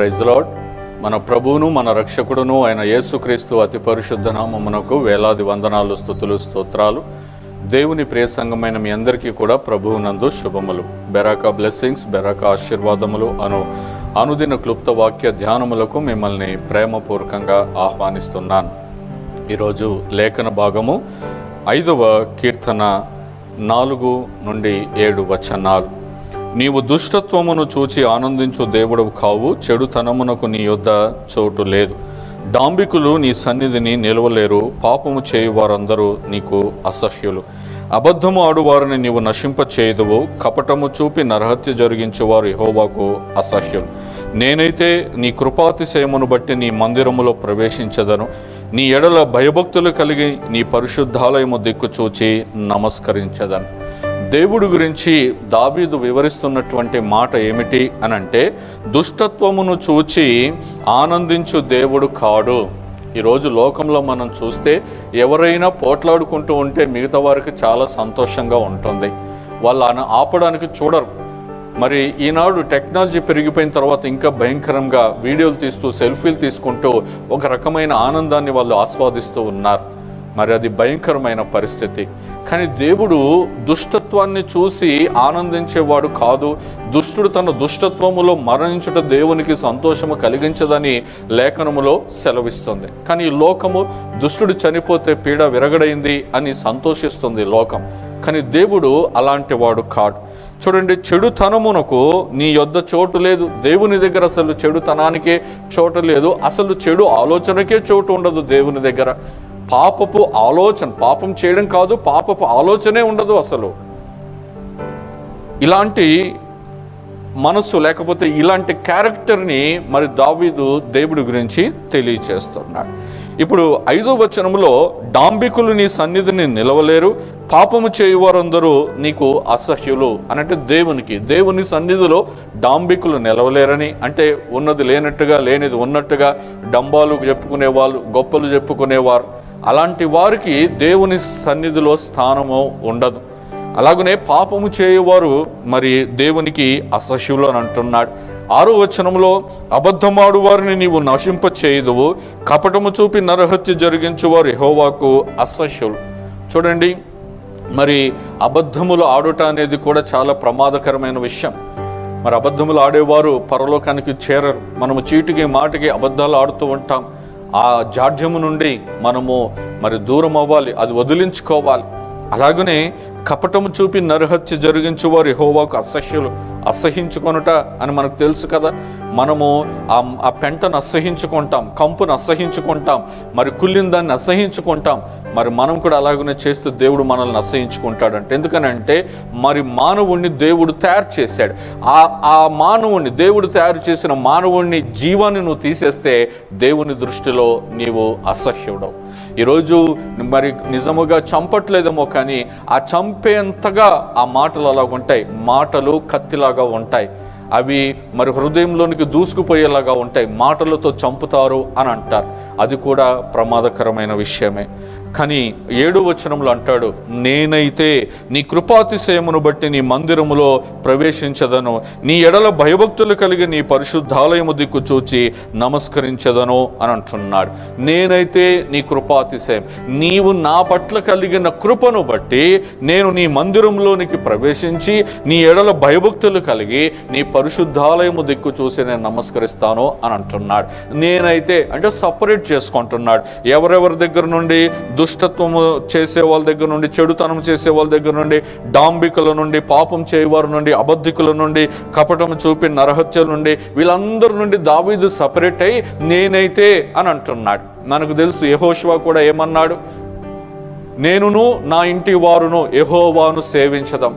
Praise lord మన ప్రభువును మన రక్షకుడును ఆయన యేసుక్రీస్తు అతి పరిశుద్ధ నామమునకు వేలాది వందనాలు స్థుతులు స్తోత్రాలు. దేవుని ప్రియ సంఘమైన మీ అందరికీ కూడా ప్రభువునందు శుభములు. బెరాకా బ్లెస్సింగ్స్ బెరాకా ఆశీర్వాదములు అను అనుదిన క్లుప్త వాక్య ధ్యానములకు మిమ్మల్ని ప్రేమపూర్వకంగా ఆహ్వానిస్తున్నాను. ఈరోజు లేఖన భాగము ఐదవ కీర్తన నాలుగు నుండి ఏడు వచనాలు. నీవు దుష్టత్వమును చూచి ఆనందించు దేవుడు కావు చెడుతనమునకు నీ యొద్ద చోటు లేదు. డాంబికులు నీ సన్నిధిని నిలవలేరు పాపము చేయు వారందరూ నీకు అసహ్యులు. అబద్ధము ఆడువారిని నీవు నశింప చేయదువు కపటము చూపి నరహత్య జరిగించేవారు యహోవాకు అసహ్యులు. నేనైతే నీ కృపాతిశయమును బట్టి నీ మందిరములో ప్రవేశించదను. నీ ఎడల భయభక్తులు కలిగి నీ పరిశుద్ధాలయము దిక్కు చూచి నమస్కరించదను. దేవుడు గురించి దావీదు వివరిస్తున్నటువంటి మాట ఏమిటి అని అంటే దుష్టత్వమును చూచి ఆనందించు దేవుడు కాడు. ఈరోజు లోకంలో మనం చూస్తే ఎవరైనా పోట్లాడుకుంటూ ఉంటే మిగతా వారికి చాలా సంతోషంగా ఉంటుంది. వాళ్ళు ఆన- ఆపడానికి చూడరు. మరి ఈనాడు టెక్నాలజీ పెరిగిపోయిన తర్వాత ఇంకా భయంకరంగా వీడియోలు తీస్తూ సెల్ఫీలు తీసుకుంటూ ఒక రకమైన ఆనందాన్ని వాళ్ళు ఆస్వాదిస్తూ ఉన్నారు. మరి అది భయంకరమైన పరిస్థితి. కానీ దేవుడు దుష్టత్వాన్ని చూసి ఆనందించేవాడు కాదు. దుష్టుడు తన దుష్టత్వములో మరణించుట దేవునికి సంతోషము కలిగించదని లేఖనములో సెలవిస్తుంది. కానీ లోకము దుష్టుడు చనిపోతే పీడ విరగడైంది అని సంతోషిస్తుంది లోకం. కానీ దేవుడు అలాంటి వాడు కాడు. చూడండి చెడుతనమునకు నీ యొద్ద చోటు లేదు. దేవుని దగ్గర అసలు చెడుతనానికే చోటు లేదు. అసలు చెడు ఆలోచనకే చోటు ఉండదు దేవుని దగ్గర. పాపపు ఆలోచన పాపం చేయడం కాదు పాపపు ఆలోచనే ఉండదు అసలు. ఇలాంటి మనస్సు లేకపోతే ఇలాంటి క్యారెక్టర్ని మరి దావీదు దేవుడి గురించి తెలియచేస్తున్నాడు. ఇప్పుడు ఐదో వచనములో డాంబికులు నీ సన్నిధిని నిలవలేరు పాపము చేయువారందరూ నీకు అసహ్యులు అనంటే దేవునికి దేవుని సన్నిధిలో డాంబికులు నిలవలేరని అంటే ఉన్నది లేనట్టుగా లేనిది ఉన్నట్టుగా డంబాలు చెప్పుకునేవాళ్ళు గొప్పలు చెప్పుకునేవారు అలాంటి వారికి దేవుని సన్నిధిలో స్థానము ఉండదు. అలాగనే పాపము చేయువారు మరి దేవునికి అసహ్యులు అని అంటున్నాడు. ఆరో వచనంలో అబద్ధమాడు వారిని నీవు నశింప చేయదువు కపటము చూపి నరహత్య జరిగించువారు హోవాకు అసహ్యులు. చూడండి మరి అబద్ధములు ఆడుట అనేది కూడా చాలా ప్రమాదకరమైన విషయం. మరి అబద్ధములు ఆడేవారు పరలోకానికి చేరరు. మనము చీటికి మాటికి అబద్ధాలు ఆడుతూ ఉంటాం. ఆ జాడ్యము నుండి మనము మరి దూరం అవ్వాలి అది వదిలించుకోవాలి. అలాగనే కపటము చూపి నరహత్య జరిగించువారు హోవాకు అసహ్యులు అసహించుకొనుట అని మనకు తెలుసు కదా. మనము ఆ ఆ పెంటను అసహించుకుంటాం కంపును అసహించుకుంటాం మరి కుళ్ళిన దాన్ని అసహించుకుంటాం. మరి మనం కూడా అలాగనే చేస్తూ దేవుడు మనల్ని అసహించుకుంటాడంట. ఎందుకనంటే మరి మానవుణ్ణి దేవుడు తయారు చేశాడు. ఆ ఆ మానవుణ్ణి దేవుడు తయారు చేసిన మానవుణ్ణి జీవాన్ని నువ్వు తీసేస్తే దేవుని దృష్టిలో నీవు అసహ్యుడవు. ఈరోజు మరి నిజముగా చంపట్లేదేమో కానీ ఆ చంపేంతగా ఆ మాటలు అలాగ ఉంటాయి. మాటలు కత్తిలాగా ఉంటాయి. అవి మరి హృదయంలోనికి దూసుకుపోయేలాగా ఉంటాయి. మాటలతో చంపుతారు అని అంటారు. అది కూడా ప్రమాదకరమైన విషయమే. కానీ ఏడు వచనంలో అంటాడు నేనైతే నీ కృపాతిశయమును బట్టి నీ మందిరములో ప్రవేశించదను. నీ ఎడల భయభక్తులు కలిగి నీ పరిశుద్ధాలయము దిక్కు చూచి నమస్కరించదను అని అంటున్నాడు. నేనైతే నీ కృపాతిశయం. నీవు నా పట్ల కలిగిన కృపను బట్టి నేను నీ మందిరంలోనికి ప్రవేశించి నీ ఎడల భయభక్తులు కలిగి నీ పరిశుద్ధాలయము దిక్కు చూసి నేను నమస్కరిస్తాను అని అంటున్నాడు. నేనైతే అంటే సపరేట్ చేసుకుంటున్నాడు. ఎవరెవరి దగ్గర నుండి దుష్టత్వము చేసే వాళ్ళ దగ్గర నుండి చెడుతనం చేసే వాళ్ళ దగ్గర నుండి డాంబికుల నుండి పాపం చేయవారి నుండి అబద్ధికుల నుండి కపటం చూపి నరహత్యల నుండి వీళ్ళందరి నుండి దావీదు సపరేట్ అయి నేనైతే అని అంటున్నాడు. మనకు తెలుసు యహోష్వా కూడా ఏమన్నాడు? నేనును నా ఇంటి వారును యహోవాను సేవించదాం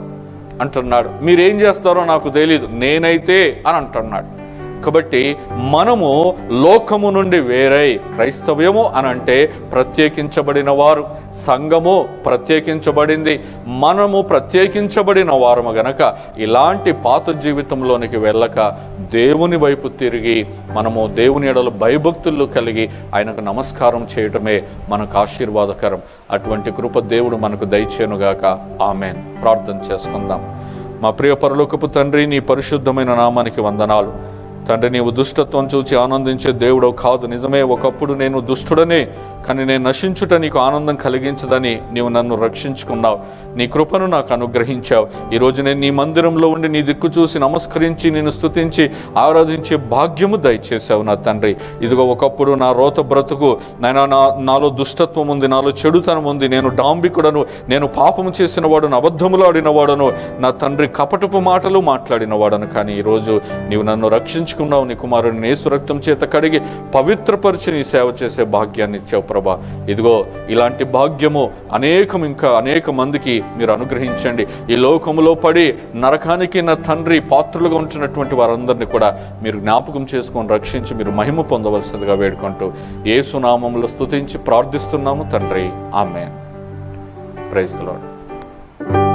అంటున్నాడు. మీరేం చేస్తారో నాకు తెలియదు నేనైతే అని అంటున్నాడు. కాబట్టి మనము లోకము నుండి వేరై క్రైస్తవ్యము అని అంటే ప్రత్యేకించబడిన వారు. సంఘము ప్రత్యేకించబడింది. మనము ప్రత్యేకించబడిన వారము గనక ఇలాంటి పాత జీవితంలోనికి వెళ్ళక దేవుని వైపు తిరిగి మనము దేవుని ఎడలు భయభక్తులు కలిగి ఆయనకు నమస్కారం చేయటమే మనకు ఆశీర్వాదకరం. అటువంటి కృప దేవుడు మనకు దయచేనుగాక ఆమెన్. ప్రార్థన చేసుకుందాం. మా ప్రియ పరలోకపు తండ్రి నీ పరిశుద్ధమైన నామానికి వందనాలు. తండ్రి నీవు దుష్టత్వం చూచి ఆనందించే దేవుడు కాదు. నిజమే ఒకప్పుడు నేను దుష్టుడనే కానీ నేను నశించుట నీకు ఆనందం కలిగించదని నీవు నన్ను రక్షించుకున్నావు. నీ కృపను నాకు అనుగ్రహించావు. ఈరోజు నేను నీ మందిరంలో ఉండి నీ దిక్కు చూసి నమస్కరించి నేను స్తుతించి ఆరాధించే భాగ్యము దయచేశావు నా తండ్రి. ఇదిగో ఒకప్పుడు నా రోత బ్రతుకు నాయన నా నాలో దుష్టత్వం ఉంది నాలో చెడుతనం ఉంది. నేను డాంబికుడను నేను పాపము చేసిన వాడును అబద్ధములు ఆడినవాడను నా తండ్రి కపటపు మాటలు మాట్లాడిన వాడను కానీ ఈరోజు నీవు నన్ను రక్షించు రక్షించుకున్నావు నీ కుమారుని. నేసు రక్తం చేత కడిగి పవిత్రపరిచి నీ సేవ చేసే భాగ్యాన్ని ఇచ్చావు ప్రభా. ఇదిగో ఇలాంటి భాగ్యము అనేకం ఇంకా అనేక మందికి మీరు అనుగ్రహించండి. ఈ లోకములో పడి నరకానికి నా తండ్రి పాత్రలుగా ఉంటున్నటువంటి వారందరినీ కూడా మీరు జ్ఞాపకం చేసుకొని రక్షించి మీరు మహిమ పొందవలసిందిగా వేడుకుంటూ ఏసునామంలో స్తుతించి ప్రార్థిస్తున్నాము తండ్రి. ఆమె ప్రైజ్ లార్డ్.